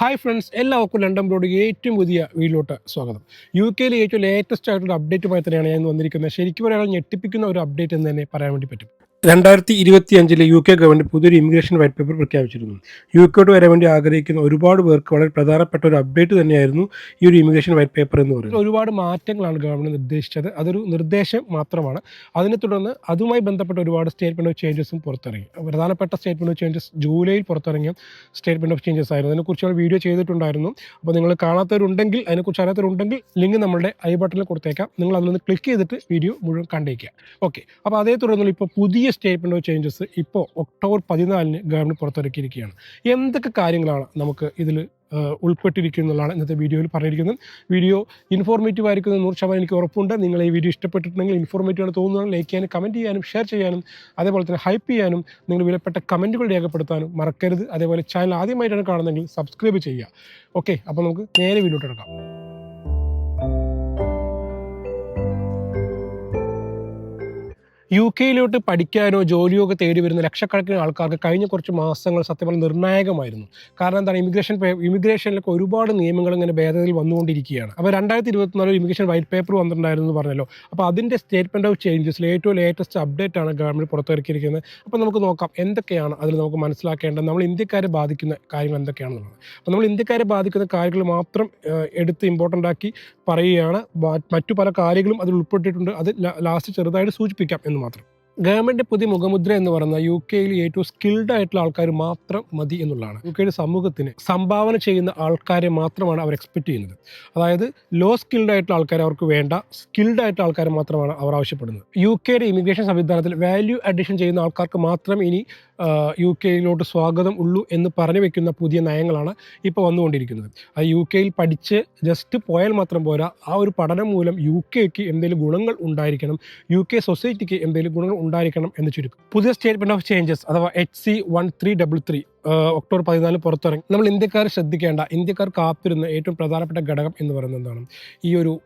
Hi friends എല്ലാവർക്കും London broad ഏറ്റവും പുതിയ വീഡിയോട്ട് സ്വാഗതം. യു കെയിലെ ഏറ്റവും ലേറ്റസ്റ്റ് ആയിട്ടുള്ള അപ്ഡേറ്റുമായി തന്നെയാണ് ഞാൻ വന്നിരിക്കുന്നത്. ശരിക്കും ഒരാൾ ഞെട്ടിപ്പിക്കുന്ന ഒരു അപ്ഡേറ്റ് എന്ന് തന്നെ പറയാൻ വേണ്ടി പറ്റും. രണ്ടായിരത്തി ഇരുപത്തി അഞ്ചിലെ യു കെ ഗവൺമെന്റ് പുതിയൊരു ഇമിഗ്രേഷൻ വൈറ്റ് പേപ്പർ പ്രഖ്യാപിച്ചിരുന്നു. യു കെയോട്ട് വരാൻ വേണ്ടി ആഗ്രഹിക്കുന്ന ഒരുപാട് പേർക്ക് വളരെ പ്രധാനപ്പെട്ട ഒരു അപ്ഡേറ്റ് തന്നെയായിരുന്നു ഈ ഒരു ഇമിഗ്രേഷൻ വൈറ്റ് പേപ്പർ എന്ന് പറയുന്നത്. ഒരുപാട് മാറ്റങ്ങളാണ് ഗവൺമെന്റ് നിർദ്ദേശിച്ചത്. അതൊരു നിർദ്ദേശം മാത്രമാണ്. അതിനെ തുടർന്ന് അതുമായി ബന്ധപ്പെട്ട ഒരുപാട് സ്റ്റേറ്റ്മെന്റ് ഓഫ് ചേഞ്ചസും പുറത്തിറങ്ങി. പ്രധാനപ്പെട്ട സ്റ്റേറ്റ്മെന്റ് ഓഫ് ചേഞ്ചസ് ജൂലൈയിൽ പുറത്തിറങ്ങിയ സ്റ്റേറ്റ്മെന്റ് ഓഫ് ചേഞ്ചസ് ആയിരുന്നു. അതിനെക്കുറിച്ചുള്ള വീഡിയോ ചെയ്തിട്ടുണ്ടായിരുന്നു. അപ്പോൾ നിങ്ങൾ കാണാത്തവരുണ്ടെങ്കിൽ അതിനെക്കുറിച്ച് അറിയാത്തവരുണ്ടെങ്കിൽ ലിങ്ക് നമ്മുടെ ഐ ബട്ടണിൽ കൊടുത്തേക്കാം. നിങ്ങൾ അതിലൊന്ന് ക്ലിക്ക് ചെയ്തിട്ട് വീഡിയോ മുഴുവൻ കണ്ടേക്കുക. ഓക്കെ അപ്പോൾ അതേ തുടർന്നുള്ള ഇപ്പോൾ പുതിയ സ്റ്റേറ്റ്മെന്റ് ഓഫ് ചേഞ്ചസ് ഇപ്പോൾ ഒക്ടോബർ പതിനാലിന് ഗവൺമെന്റ് പുറത്തിറക്കിയിരിക്കുകയാണ്. എന്തൊക്കെ കാര്യങ്ങളാണ് നമുക്ക് ഇതിൽ ഉൾപ്പെട്ടിരിക്കുന്നതാണ് ഇന്നത്തെ വീഡിയോയിൽ പറഞ്ഞിരിക്കുന്നത്. വീഡിയോ ഇൻഫോർമേറ്റീവ് ആയിരിക്കുന്നത് നൂറ് ശതമാനം എനിക്ക് ഉറപ്പുണ്ട്. നിങ്ങൾ ഈ വീഡിയോ ഇഷ്ടപ്പെട്ടിട്ടുണ്ടെങ്കിൽ ഇൻഫോർമേറ്റീവ് ആണ് തോന്നുന്നത് ലൈക്ക് ചെയ്യാനും കമന്റ് ചെയ്യാനും ഷെയർ ചെയ്യാനും അതേപോലെ തന്നെ ഹൈപ്പ് ചെയ്യാനും നിങ്ങൾ വിലപ്പെട്ട കമന്റുകൾ രേഖപ്പെടുത്താനും മറക്കരുത്. അതേപോലെ ചാനൽ ആദ്യമായിട്ടാണ് കാണുന്നതെങ്കിൽ സബ്സ്ക്രൈബ് ചെയ്യുക. ഓക്കെ അപ്പോൾ നമുക്ക് നേരെ വീഡിയോട്ട് എടുക്കാം യു കെയിലോട്ട് പഠിക്കാനോ ജോലിയോ ഒക്കെ തേടി വരുന്ന ലക്ഷക്കണക്കിന് ആൾക്കാർക്ക് കഴിഞ്ഞ കുറച്ച് മാസങ്ങൾ സത്യം പറഞ്ഞാൽ നിർണായകമായിരുന്നു. കാരണം എന്താണ്? ഇമിഗ്രേഷൻ ഇമിഗ്രേഷനിലൊക്കെ ഒരുപാട് നിയമങ്ങൾ ഇങ്ങനെ ഭേദഗതിയിൽ വന്നുകൊണ്ടിരിക്കുകയാണ്. അപ്പോൾ രണ്ടായിരത്തി ഇരുപത്തിനാല് ഇമിഗ്രേഷൻ വൈറ്റ് പേപ്പർ വന്നിട്ടുണ്ടായിരുന്നു പറഞ്ഞല്ലോ. അപ്പോൾ അതിന്റെ സ്റ്റേറ്റ്മെന്റ് ഓഫ് ചേഞ്ചസിൽ ഏറ്റവും ലേറ്റസ്റ്റ് അപ്ഡേറ്റ് ആണ് ഗവൺമെന്റ് പുറത്തിറക്കിയിരിക്കുന്നത്. അപ്പോൾ നമുക്ക് നോക്കാം എന്തൊക്കെയാണ് അതിൽ നമുക്ക് മനസ്സിലാക്കേണ്ടത്. നമ്മൾ ഇന്ത്യക്കാരെ ബാധിക്കുന്ന കാര്യങ്ങൾ എന്തൊക്കെയാണെന്നുള്ളത്. അപ്പോൾ നമ്മൾ ഇന്ത്യക്കാരെ ബാധിക്കുന്ന കാര്യങ്ങൾ മാത്രം എടുത്ത് ഇമ്പോർട്ടന്റ് ആക്കി പറയുകയാണ്. മറ്റു പല കാര്യങ്ങളും അതിൽ ഉൾപ്പെട്ടിട്ടുണ്ട്. അത് ലാസ്റ്റ് ചെറുതായിട്ട് സൂചിപ്പിക്കാം എന്ന് മാത്രം. ഗവൺമെന്റ് പുതിയ മുഖമുദ്ര എന്ന് പറയുന്ന യു കെയിൽ ഏറ്റവും സ്കിൽഡ് ആയിട്ടുള്ള ആൾക്കാർ മാത്രം മതി എന്നുള്ളതാണ്. യു കെയുടെ സമൂഹത്തിന് സംഭാവന ചെയ്യുന്ന ആൾക്കാരെ മാത്രമാണ് അവർ എക്സ്പെക്ട് ചെയ്യുന്നത്. അതായത് ലോ സ്കിൽഡ് ആയിട്ടുള്ള ആൾക്കാർ അവർക്ക് വേണ്ട സ്കിൽഡ് ആയിട്ടുള്ള ആൾക്കാരെ മാത്രമാണ് അവർ ആവശ്യപ്പെടുന്നത്. യു കെയുടെ ഇമിഗ്രേഷൻ സംവിധാനത്തിൽ വാല്യൂ അഡിഷൻ ചെയ്യുന്ന ആൾക്കാർക്ക് മാത്രം ഇനി യു കെയിലോട്ട് സ്വാഗതം ഉള്ളൂ എന്ന് പറഞ്ഞു വെക്കുന്ന പുതിയ നയങ്ങളാണ് ഇപ്പോൾ വന്നുകൊണ്ടിരിക്കുന്നത്. അത് യു കെയിൽ പഠിച്ച് ജസ്റ്റ് പോയാൽ മാത്രം പോരാ. ആ ഒരു പഠനം മൂലം യു കെക്ക് എന്തെങ്കിലും ഗുണങ്ങൾ ഉണ്ടായിരിക്കണം. യു കെ സൊസൈറ്റിക്ക് എന്തെങ്കിലും ഗുണങ്ങൾ ഉണ്ടായിരിക്കണം എന്ന് ചുരുക്കം. പുതിയ സ്റ്റേറ്റ്മെന്റ് ഓഫ് ചേഞ്ചസ് അഥവാ H C one three double three October പതിനാല് പുറത്തിറങ്ങി. നമ്മൾ ഇന്ത്യക്കാർ ശ്രദ്ധിക്കേണ്ട ഇന്ത്യക്കാർ കാത്തിരുന്ന ഏറ്റവും പ്രധാനപ്പെട്ട ഘടകം എന്ന് പറയുന്നത് എന്താണ്? ഈ ഒരു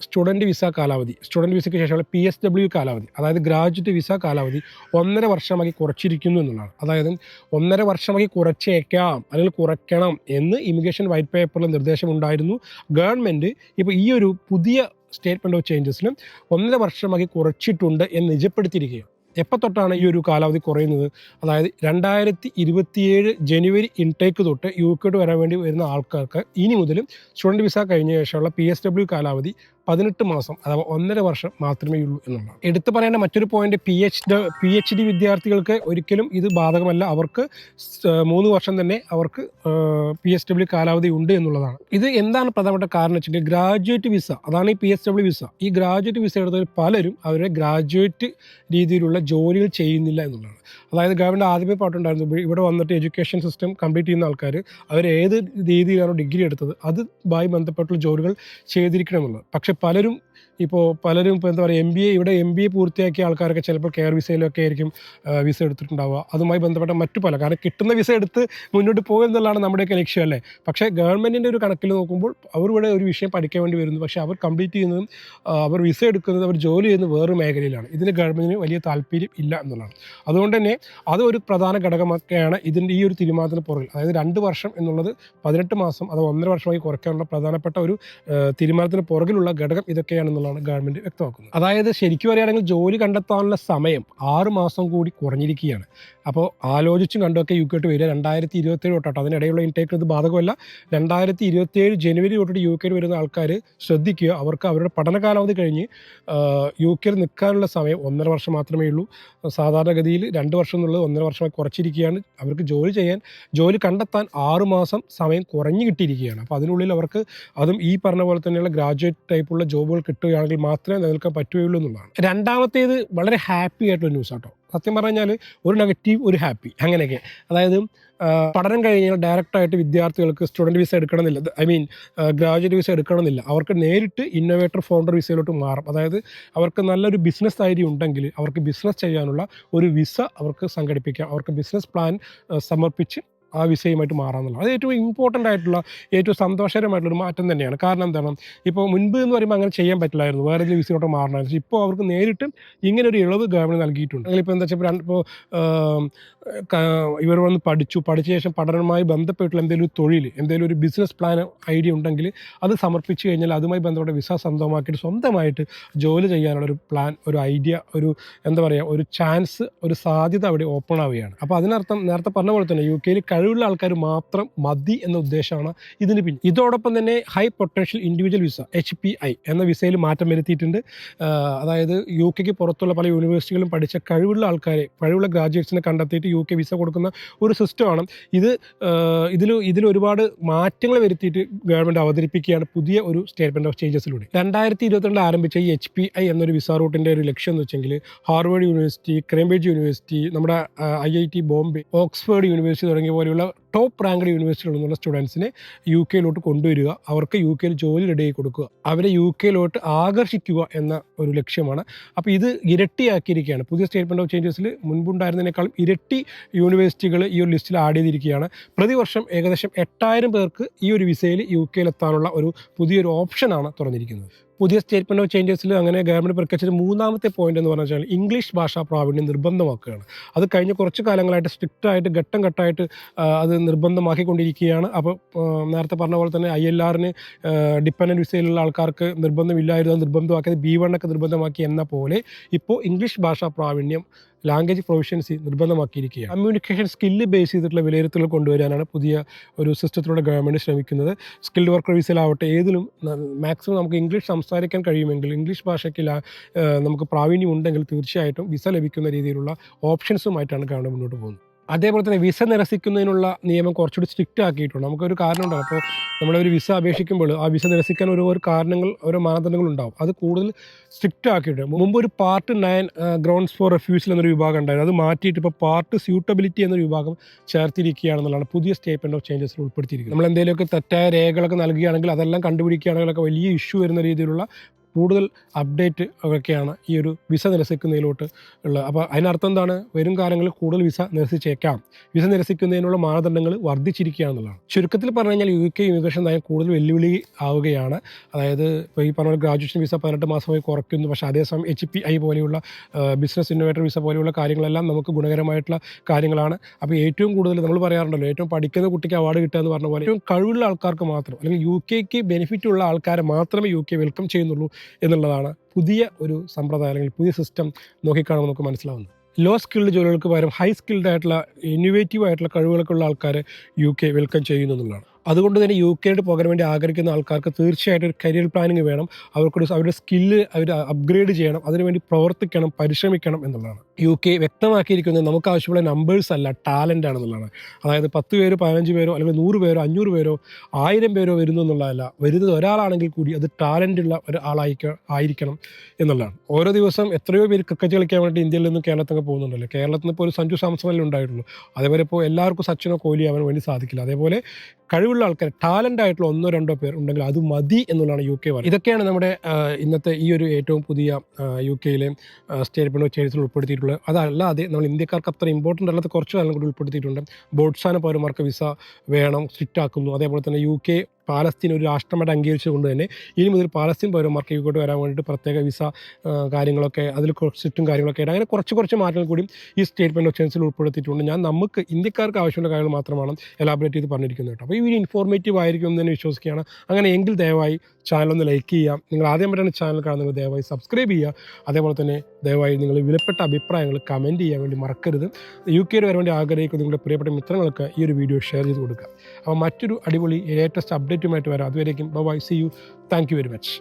സ്റ്റുഡന്റ് വിസ കാലാവധി. സ്റ്റുഡന്റ് വിസയ്ക്ക് ശേഷമുള്ള പി എസ് ഡബ്ല്യു കാലാവധി. അതായത് ഗ്രാജുവേറ്റ് വിസ കാലാവധി ഒന്നര വർഷമാക്കി കുറച്ചിരിക്കുന്നു എന്നുള്ളതാണ്. അതായത് ഒന്നര വർഷമാക്കി കുറച്ചേക്കാം അല്ലെങ്കിൽ കുറയ്ക്കണം എന്ന് ഇമിഗ്രേഷൻ വൈറ്റ് പേപ്പറിൽ നിർദ്ദേശമുണ്ടായിരുന്നു. ഗവൺമെന്റ് ഇപ്പോൾ ഈ ഒരു പുതിയ സ്റ്റേറ്റ്മെന്റ് ഓഫ് ചേഞ്ചസിന് ഒന്നര വർഷമാക്കി കുറച്ചിട്ടുണ്ട് എന്ന് നിജപ്പെടുത്തിയിരിക്കുകയാണ്. എപ്പോൾ തൊട്ടാണ് ഈ ഒരു കാലാവധി കുറയുന്നത്? അതായത് രണ്ടായിരത്തി ഇരുപത്തിയേഴ് ജനുവരി ഇൻടേക്ക് തൊട്ട് യു കെയോട്ട് വരാൻ വേണ്ടി വരുന്ന ആൾക്കാർക്ക് ഇനി മുതലും സ്റ്റുഡന്റ് വിസ കഴിഞ്ഞ ശേഷമുള്ള പി എസ് ഡബ്ല്യു കാലാവധി പതിനെട്ട് മാസം അഥവാ ഒന്നര വർഷം മാത്രമേ ഉള്ളൂ എന്നുള്ളത് എടുത്തു പറയേണ്ട മറ്റൊരു point P H P H D വിദ്യാർത്ഥികൾക്ക് ഒരിക്കലും ഇത് ബാധകമല്ല. അവർക്ക് മൂന്ന് വർഷം തന്നെ അവർക്ക് പി എസ് ഡബ്ല്യു കാലാവധി ഉണ്ട് എന്നുള്ളതാണ്. ഇത് എന്താണ് പ്രധാനപ്പെട്ട കാരണം വെച്ചിട്ടുണ്ടെങ്കിൽ ഗ്രാജുവേറ്റ് വിസ അതാണ് ഈ പി എസ് ഡബ്ല്യു വിസ. ഈ ഗ്രാജുവേറ്റ് വിസ എടുത്തവർ പലരും അവരുടെ ഗ്രാജുവേറ്റ് രീതിയിലുള്ള ജോലികൾ ചെയ്യുന്നില്ല എന്നുള്ളതാണ്. അതായത് ഗവൺമെന്റ് ആദ്യമേ പാട്ടുണ്ടായിരുന്നു ഇവ- ഇവിടെ വന്നിട്ട് എഡ്യൂക്കേഷൻ സിസ്റ്റം കംപ്ലീറ്റ് ചെയ്യുന്ന ആൾക്കാർ അവർ ഏത് രീതിയിലാണോ ഡിഗ്രി എടുത്തത് അതുമായി ബന്ധപ്പെട്ടുള്ള ജോലികൾ ചെയ്തിരിക്കണമെന്നുള്ളത് പക്ഷെ പലരും ഇപ്പോൾ പലരും ഇപ്പോൾ എന്താ പറയുക എം ബി എ ഇവിടെ എം ബി എ പൂർത്തിയാക്കിയ ആൾക്കാരൊക്കെ ചിലപ്പോൾ കെയർ വിസയിലൊക്കെ ആയിരിക്കും വിസ എടുത്തിട്ടുണ്ടാവുക. അതുമായി ബന്ധപ്പെട്ട മറ്റു പല കാരണം കിട്ടുന്ന വിസ എടുത്ത് മുന്നോട്ട് പോകുക എന്നുള്ളതാണ് നമ്മുടെയൊക്കെ ലക്ഷ്യം അല്ലേ? പക്ഷേ ഗവൺമെന്റിന്റെ ഒരു കണക്കിൽ നോക്കുമ്പോൾ അവർ ഇവിടെ ഒരു വിഷയം പഠിക്കാൻ വേണ്ടി വരുന്നു. പക്ഷേ അവർ കംപ്ലീറ്റ് ചെയ്യുന്നതും അവർ വിസ എടുക്കുന്നത് അവർ ജോലി ചെയ്യുന്നത് വേറൊരു മേഖലയിലാണ്. ഇതിന് ഗവൺമെന്റിന് വലിയ താല്പര്യം ഇല്ല എന്നുള്ളതാണ്. അതുകൊണ്ട് തന്നെ അതൊരു പ്രധാന ഘടകമൊക്കെയാണ് ഇതിന്റെ ഈ ഒരു തീരുമാനത്തിന് പുറകിൽ. അതായത് രണ്ട് വർഷം എന്നുള്ളത് പതിനെട്ട് മാസം അഥവാ ഒന്നര വർഷമായി കുറയ്ക്കാനുള്ള പ്രധാനപ്പെട്ട ഒരു തീരുമാനത്തിന് പുറകിലുള്ള ഘടകം ഇതൊക്കെയാണെന്നുള്ളതാണ് ഗവൺമെന്റ് വ്യക്തമാക്കുന്നത്. അതായത് ശരിക്കും പറയുകയാണെങ്കിൽ ജോലി കണ്ടെത്താനുള്ള സമയം ആറ് മാസം കൂടി കുറഞ്ഞിരിക്കുകയാണ്. അപ്പോൾ ആലോചിച്ചും കണ്ടൊക്കെ യു കെട്ട് വരിക. രണ്ടായിരത്തി ഇരുപത്തേഴ് തൊട്ടാട്ടോ. അതിനിടയിലുള്ള ഇൻടേക്ക് ഇത് ബാധകമല്ല. രണ്ടായിരത്തി ഇരുപത്തേഴ് ജനുവരി തൊട്ടിട്ട് യു കെയിൽ വരുന്ന ആൾക്കാർ ശ്രദ്ധിക്കുക. അവർക്ക് അവരുടെ പഠനകാലാവധി കഴിഞ്ഞ് യു കെയിൽ നിൽക്കാനുള്ള സമയം ഒന്നര വർഷം മാത്രമേ ഉള്ളൂ. സാധാരണഗതിയിൽ രണ്ട് വർഷം എന്നുള്ളത് ഒന്നര വർഷമായി കുറച്ചിരിക്കുകയാണ്. അവർക്ക് ജോലി ചെയ്യാൻ ജോലി കണ്ടെത്താൻ ആറുമാസം സമയം കുറഞ്ഞു കിട്ടിയിരിക്കുകയാണ്. അപ്പോൾ അതിനുള്ളിൽ അവർക്ക് അതും ഈ പറഞ്ഞ പോലെ തന്നെയുള്ള ഗ്രാജുവേറ്റ് ടൈപ്പുള്ള ജോബുകൾ കിട്ടുകയാണെങ്കിൽ മാത്രമേ നിലനിൽക്കാൻ പറ്റുകയുള്ളൂ എന്നുള്ളതാണ്. രണ്ടാമത്തേത് വളരെ ഹാപ്പി ആയിട്ടുള്ള ന്യൂസ് ആട്ടോ സത്യം പറഞ്ഞാൽ ഒരു നെഗറ്റീവ് ഒരു ഹാപ്പി അങ്ങനെയൊക്കെ. അതായത് പഠനം കഴിഞ്ഞാൽ ഡയറക്റ്റായിട്ട് വിദ്യാർത്ഥികൾക്ക് സ്റ്റുഡന്റ് വിസ എടുക്കണമെന്നില്ല. ഐ മീൻ ഗ്രാജുവേറ്റ് വിസ എടുക്കണമെന്നില്ല. അവർക്ക് നേരിട്ട് ഇന്നോവേറ്റർ ഫൗണ്ടർ വിസയിലോട്ട് മാറും. അതായത് അവർക്ക് നല്ലൊരു ബിസിനസ് ഐഡിയ ഉണ്ടെങ്കിൽ അവർക്ക് ബിസിനസ് ചെയ്യാനുള്ള ഒരു വിസ അവർക്ക് സംഘടിപ്പിക്കാം. അവർക്ക് ബിസിനസ് പ്ലാൻ സമർപ്പിച്ച് ആ വിസയുമായിട്ട് മാറാമെന്നുള്ളത്. അത് ഏറ്റവും ഇമ്പോർട്ടന്റ് ആയിട്ടുള്ള ഏറ്റവും സന്തോഷകരമായിട്ടുള്ള ഒരു മാറ്റം തന്നെയാണ്. കാരണം എന്താണ്? ഇപ്പോൾ മുൻപ് എന്ന് പറയുമ്പോൾ അങ്ങനെ ചെയ്യാൻ പറ്റില്ലായിരുന്നു. വേറെ ഏതെങ്കിലും വിസയോട്ട് മാറണമായിരുന്നു ഇപ്പോൾ അവർക്ക് നേരിട്ട് ഇങ്ങനെ ഒരു ഇളവ് ഗവൺമെന്റ് നൽകിയിട്ടുണ്ട്. അതിലിപ്പോൾ എന്താ വെച്ചാൽ ഇപ്പോൾ ഇവർ വന്ന് പഠിച്ചു. പഠിച്ച ശേഷം പഠനവുമായി ബന്ധപ്പെട്ടുള്ള എന്തെങ്കിലും ഒരു തൊഴിൽ എന്തെങ്കിലും ഒരു ബിസിനസ് പ്ലാൻ ഐഡിയ ഉണ്ടെങ്കിൽ അത് സമർപ്പിച്ചു കഴിഞ്ഞാൽ അതുമായി ബന്ധപ്പെട്ട വിസ സ്വന്തമാക്കിയിട്ട് സ്വന്തമായിട്ട് ജോലി ചെയ്യാനുള്ള ഒരു പ്ലാൻ ഒരു ഐഡിയ ഒരു എന്താ പറയുക ഒരു ചാൻസ് ഒരു സാധ്യത അവിടെ ഓപ്പൺ ആവുകയാണ്. അപ്പോൾ അതിനർത്ഥം നേരത്തെ പറഞ്ഞ പോലെ തന്നെ യു കെയിൽ കഴിവുള്ള ആൾക്കാർ മാത്രം മതി എന്ന ഉദ്ദേശമാണ് ഇതിന് പിന്നിൽ. ഇതോടൊപ്പം തന്നെ high potential individual visa H P I എന്ന വിസയിൽ മാറ്റം വരുത്തിയിട്ടുണ്ട്. അതായത് യു കെക്ക് പുറത്തുള്ള പല യൂണിവേഴ്സിറ്റികളും പഠിച്ച കഴിവുള്ള ആൾക്കാരെ കഴിവുള്ള ഗ്രാജുവേറ്റ്സിനെ കണ്ടെത്തിയിട്ട് യു കെ വിസ കൊടുക്കുന്ന ഒരു സിസ്റ്റമാണ് ഇത് ഇതിൽ ഇതിൽ ഒരുപാട് മാറ്റങ്ങൾ വരുത്തിയിട്ട് ഗവൺമെന്റ് അവതരിപ്പിക്കുകയാണ് പുതിയ ഒരു സ്റ്റേറ്റ്മെന്റ് ഓഫ് ചേഞ്ചസിലൂടെ രണ്ടായിരത്തി ഇരുപത്തിരണ്ട് ആരംഭിച്ച ഈ എച്ച് പി ഐ എന്നൊരു വിസ റൂട്ടിന്റെ ഒരു ലക്ഷ്യം എന്ന് വെച്ചെങ്കിൽ ഹാർവേഡ് യൂണിവേഴ്സിറ്റി ക്രേംബ്രിഡ്ജ് യൂണിവേഴ്സിറ്റി നമ്മുടെ I I T Bombay Oxford university തുടങ്ങിയ പോലെയുള്ള ടോപ്പ് റാങ്ക്ഡ് യൂണിവേഴ്സിറ്റികളിൽ നിന്നുള്ള സ്റ്റുഡൻസിനെ യു കെയിലോട്ട് കൊണ്ടുവരിക അവർക്ക് യു കെയിൽ ജോലി റെഡിയാക്കി കൊടുക്കുക അവരെ യു കെയിലോട്ട് ആകർഷിക്കുക എന്ന ഒരു ലക്ഷ്യമാണ്. അപ്പോൾ ഇത് ഇരട്ടിയാക്കിയിരിക്കുകയാണ്. പുതിയ സ്റ്റേറ്റ്മെന്റ് ഓഫ് ചേഞ്ചസിൽ മുൻപുണ്ടായിരുന്നതിനേക്കാളും ഇരട്ടി യൂണിവേഴ്സിറ്റികൾ ഈ ഒരു ലിസ്റ്റിൽ ആഡ് ചെയ്തിരിക്കുകയാണ്. പ്രതിവർഷം ഏകദേശം എട്ടായിരം പേർക്ക് ഈ ഒരു വിസയിൽ യു കെയിലെത്താനുള്ള ഒരു പുതിയൊരു ഓപ്ഷനാണ് തുറന്നിരിക്കുന്നത്. പുതിയ സ്റ്റേറ്റ്മെന്റ് ഓഫ് ചേഞ്ചസിൽ അങ്ങനെ ഗവൺമെന്റ് പ്രഖ്യാപിച്ച മൂന്നാമത്തെ പോയിന്റ് എന്ന് പറഞ്ഞാൽ ഇംഗ്ലീഷ് ഭാഷാ പ്രാവീണ്യം നിർബന്ധമാക്കുകയാണ്. അത് കഴിഞ്ഞ കുറച്ച് കാലങ്ങളായിട്ട് സ്ട്രിക്റ്റ് ആയിട്ട് ഘട്ടം ഘട്ടമായിട്ട് അത് നിർബന്ധമാക്കിക്കൊണ്ടിരിക്കുകയാണ്. അപ്പോൾ നേരത്തെ പറഞ്ഞ പോലെ തന്നെ ഐ എൽ ആറിന് ഡിപ്പെൻഡന്റ് വിസയിലുള്ള ആൾക്കാർക്ക് നിർബന്ധമില്ലായിരുന്നു. നിർബന്ധമാക്കിയത് ബി വണ്ണൊക്കെ നിർബന്ധമാക്കി എന്ന പോലെ ഇപ്പോൾ ഇംഗ്ലീഷ് ഭാഷാ പ്രാവീണ്യം ലാംഗ്വേജ് പ്രൊഫഷൻസി നിർബന്ധമാക്കിയിരിക്കുകയാണ്. കമ്മ്യൂണിക്കേഷൻ സ്കില്ല് ബേസ് ചെയ്തിട്ടുള്ള വിലയിരുത്തൽ കൊണ്ടുവരാനാണ് പുതിയ ഒരു സിസ്റ്റത്തിലൂടെ ഗവൺമെന്റ് ശ്രമിക്കുന്നത്. സ്കിൽഡ് വർക്കർ വിസയിലാവട്ടെ ഏതിലും മാക്സിമം നമുക്ക് ഇംഗ്ലീഷ് സംസാരിക്കാൻ കഴിയുമെങ്കിൽ ഇംഗ്ലീഷ് ഭാഷയ്ക്ക് നമുക്ക് പ്രാവീണ്യം ഉണ്ടെങ്കിൽ തീർച്ചയായിട്ടും വിസ ലഭിക്കുന്ന രീതിയിലുള്ള ഓപ്ഷൻസുമായിട്ടാണ് ഗവൺമെന്റ് മുന്നോട്ട് പോകുന്നത്. അതേപോലെ തന്നെ വിസ നിരസിക്കുന്നതിനുള്ള നിയമം കുറച്ചുകൂടി സ്ട്രിക്റ്റ് ആക്കിയിട്ടുണ്ട്. നമുക്കൊരു കാരണമുണ്ടാകും അപ്പോൾ നമ്മളൊരു വിസ അപേക്ഷിക്കുമ്പോൾ ആ വിസ നിരസിക്കാൻ ഓരോ കാരണങ്ങൾ ഓരോ മാനദണ്ഡങ്ങൾ ഉണ്ടാവും. അത് കൂടുതൽ സ്ട്രിക്റ്റ് ആക്കിയിട്ടുണ്ട്. മുമ്പ് ഒരു part nine grounds for refusal എന്നൊരു വിഭാഗം ഉണ്ടായിരുന്നു. അത് മാറ്റിയിട്ട് ഇപ്പോൾ പാർട്ട് സ്യൂട്ടബിലിറ്റി എന്നൊരു വിഭാഗം ചേർത്തിരിക്കുകയാണെന്നുള്ളതാണ് പുതിയ സ്റ്റേറ്റ്മെന്റ് ഓഫ് ചേഞ്ചസിൽ ഉൾപ്പെടുത്തിയിരിക്കുന്നത്. നമ്മൾ എന്തെങ്കിലുമൊക്കെ തെറ്റായ രേഖകളൊക്കെ നൽകുകയാണെങ്കിൽ അതെല്ലാം കണ്ടുപിടിക്കുകയാണെങ്കിലൊക്കെ വലിയ ഇഷ്യൂ വരുന്ന രീതിയിലുള്ള കൂടുതൽ അപ്ഡേറ്റ് ഒക്കെയാണ് ഈ ഒരു വിസ നിരസിക്കുന്നതിലോട്ട് ഉള്ളത് അപ്പോൾ അതിനർത്ഥം എന്താണ്? വരും കാലങ്ങളിൽ കൂടുതൽ വിസ നിരസിച്ചേക്കാം. വിസ നിരസിക്കുന്നതിനുള്ള മാനദണ്ഡങ്ങൾ വർദ്ധിച്ചിരിക്കുകയാണെന്നുള്ളതാണ് ചുരുക്കത്തിൽ പറഞ്ഞു കഴിഞ്ഞാൽ യു കെ ഇമിഗ്രേഷൻ നയം കൂടുതൽ വെല്ലുവിളി ആവുകയാണ്. അതായത് ഇപ്പോൾ ഈ പറഞ്ഞ ഗ്രാജുവേഷൻ വിസ പതിനെട്ട് മാസമായി കുറയ്ക്കുന്നു. പക്ഷേ അതേസമയം എച്ച് പി ഐ പോലെയുള്ള ബിസിനസ് ഇന്നോവേറ്റർ വിസ പോലെയുള്ള കാര്യങ്ങളെല്ലാം നമുക്ക് ഗുണകരമായിട്ടുള്ള കാര്യങ്ങളാണ്. അപ്പോൾ ഏറ്റവും കൂടുതൽ നമ്മൾ പറയാറുണ്ടല്ലോ ഏറ്റവും പഠിക്കുന്ന കുട്ടിക്ക് അവാർഡ് കിട്ടുക എന്ന് പറഞ്ഞ പോലെ ഏറ്റവും കഴിവുള്ള ആൾക്കാർക്ക് മാത്രം അല്ലെങ്കിൽ യു കെക്ക് ബെനിഫിറ്റ് ഉള്ള ആൾക്കാരെ മാത്രമേ യു കെ വെൽക്കം ചെയ്യുന്നുള്ളൂ. എന്നുള്ളതാണ് പുതിയ ഒരു സമ്പ്രദായം അല്ലെങ്കിൽ പുതിയ സിസ്റ്റം നോക്കിക്കാണുമ്പോൾ നമുക്ക് മനസ്സിലാവുന്നത്. ലോ സ്കിൽഡ് ജോലികൾക്ക് പകരം ഹൈ സ്കിൽഡ് ആയിട്ടുള്ള ഇന്നോവേറ്റീവ് ആയിട്ടുള്ള കഴിവുകളൊക്കെ ഉള്ള ആൾക്കാരെ യു കെ വെൽക്കം ചെയ്യുന്നു എന്നുള്ളതാണ്. അതുകൊണ്ട് തന്നെ യു കെയിലോട്ട് പോകാൻ വേണ്ടി ആഗ്രഹിക്കുന്ന ആൾക്കാർക്ക് തീർച്ചയായിട്ടും ഒരു കരിയർ പ്ലാനിങ് വേണം. അവർക്കൊരു അവരുടെ സ്കില്ല് അവർ അപ്ഗ്രേഡ് ചെയ്യണം. അതിനുവേണ്ടി പ്രവർത്തിക്കണം പരിശ്രമിക്കണം എന്നുള്ളതാണ്. യു കെ വ്യക്തമാക്കിയിരിക്കുന്നത് നമുക്ക് ആവശ്യമുള്ള നമ്പേഴ്സ് അല്ല ടാലന്റ് ആണെന്നുള്ളതാണ് അതായത് പത്ത് പേരോ പതിനഞ്ച് പേരോ അല്ലെങ്കിൽ നൂറ് പേരോ അഞ്ഞൂറ് പേരോ ആയിരം പേരോ വരുന്നു എന്നുള്ളതല്ല. വരുന്നത് ഒരാളാണെങ്കിൽ കൂടി അത് ടാലന്റ് ഉള്ള ഒരാളായിക്ക ആയിരിക്കണം എന്നുള്ളതാണ്. ഓരോ ദിവസം എത്രയോ പേര് ക്രിക്കറ്റ് കളിക്കാൻ വേണ്ടി ഇന്ത്യയിൽ നിന്നും കേരളത്തൊക്കെ പോകുന്നുണ്ടല്ലോ. കേരളത്തിൽ നിന്ന് ഇപ്പോൾ ഒരു സഞ്ജു സാംസണല്ലേ ഉണ്ടായിട്ടുള്ളൂ. അതേപോലെ ഇപ്പോൾ എല്ലാവർക്കും സച്ചിനോ കോഹ്ലി ആവാൻ വേണ്ടി സാധിക്കില്ല. അതേപോലെ കഴിവുള്ള ആൾക്കാർ ടാലന്റ് ആയിട്ടുള്ള ഒന്നോ രണ്ടോ പേർ ഉണ്ടെങ്കിൽ അത് മതി എന്നുള്ളതാണ് യു കെ പറയുന്നത്. ഇതൊക്കെയാണ് നമ്മുടെ ഇന്നത്തെ ഈ ഒരു ഏറ്റവും പുതിയ യു കെയിലെ സ്റ്റേറ്റ്മെന്റ് ഓഫ് ചേരിസിൽ ഉൾപ്പെടുത്തിയിട്ടുള്ളത്. അതല്ലാതെ നമ്മൾ ഇന്ത്യക്കാർക്ക് അത്ര ഇമ്പോർട്ടന്റ് അല്ലാത്ത കുറച്ച് കാലം കൂടി ഉൾപ്പെടുത്തിയിട്ടുണ്ട്. ബോട്ട്സാന പൗരന്മാർക്ക് വിസ വേണം സ്ട്രിക്റ്റ് ആക്കുന്നു. അതേപോലെ തന്നെ യു കെ പാലസ്തീൻ ഒരു രാഷ്ട്രമായിട്ട് അംഗീകരിച്ചുകൊണ്ട് തന്നെ ഇനി മുതൽ പാലസ്തീൻ പൗരന്മാർക്ക് ഇങ്ങോട്ട് വരാൻ വേണ്ടിയിട്ട് പ്രത്യേക വിസ കാര്യങ്ങളൊക്കെ അതിൽ കുറച്ച് ചുറ്റും കാര്യങ്ങളൊക്കെ ആയിട്ട് അങ്ങനെ കുറച്ച് കുറച്ച് മാറ്റങ്ങൾ കൂടി ഈ സ്റ്റേറ്റ്മെന്റ് ഓഫ് ചെൻസിൽ ഉൾപ്പെടുത്തിയിട്ടുണ്ട്. ഞാൻ നമുക്ക് ഇന്ത്യക്കാർക്ക് ആവശ്യമുള്ള കാര്യങ്ങൾ മാത്രമാണ് എലാബറേറ്റ് ചെയ്ത് പറഞ്ഞിരിക്കുന്നത് കേട്ടോ. അപ്പോൾ ഈ വീഡിയോ ഇൻഫോർമേറ്റീവ് ആയിരിക്കും എന്ന് തന്നെ വിശ്വസിക്കുകയാണ്. അങ്ങനെ എങ്കിൽ ദയവായി ചാനൽ ഒന്ന് ലൈക്ക് ചെയ്യാം നിങ്ങൾ ആദ്യം ആദ്യമായിട്ടാണ് ചാനൽ കാണുന്നത്. ദയവായി സബ്സ്ക്രൈബ് ചെയ്യുക. അതേപോലെ തന്നെ ദയവായി നിങ്ങൾ വിലപ്പെട്ട അഭിപ്രായങ്ങൾ കമന്റ് ചെയ്യാൻ വേണ്ടി മറക്കരുത്. യു കെയിൽ വരാൻ വേണ്ടി ആഗ്രഹിക്കുന്ന നിങ്ങളുടെ പ്രിയപ്പെട്ട മിത്രങ്ങൾക്ക് ഈ ഒരു വീഡിയോ ഷെയർ ചെയ്ത് കൊടുക്കുക. അപ്പോൾ മറ്റൊരു അടിപൊളി ലേറ്റസ്റ്റ് അപ്ഡേറ്റുമായിട്ട് വരാം. അതുവരേക്കും bye see you thank you very much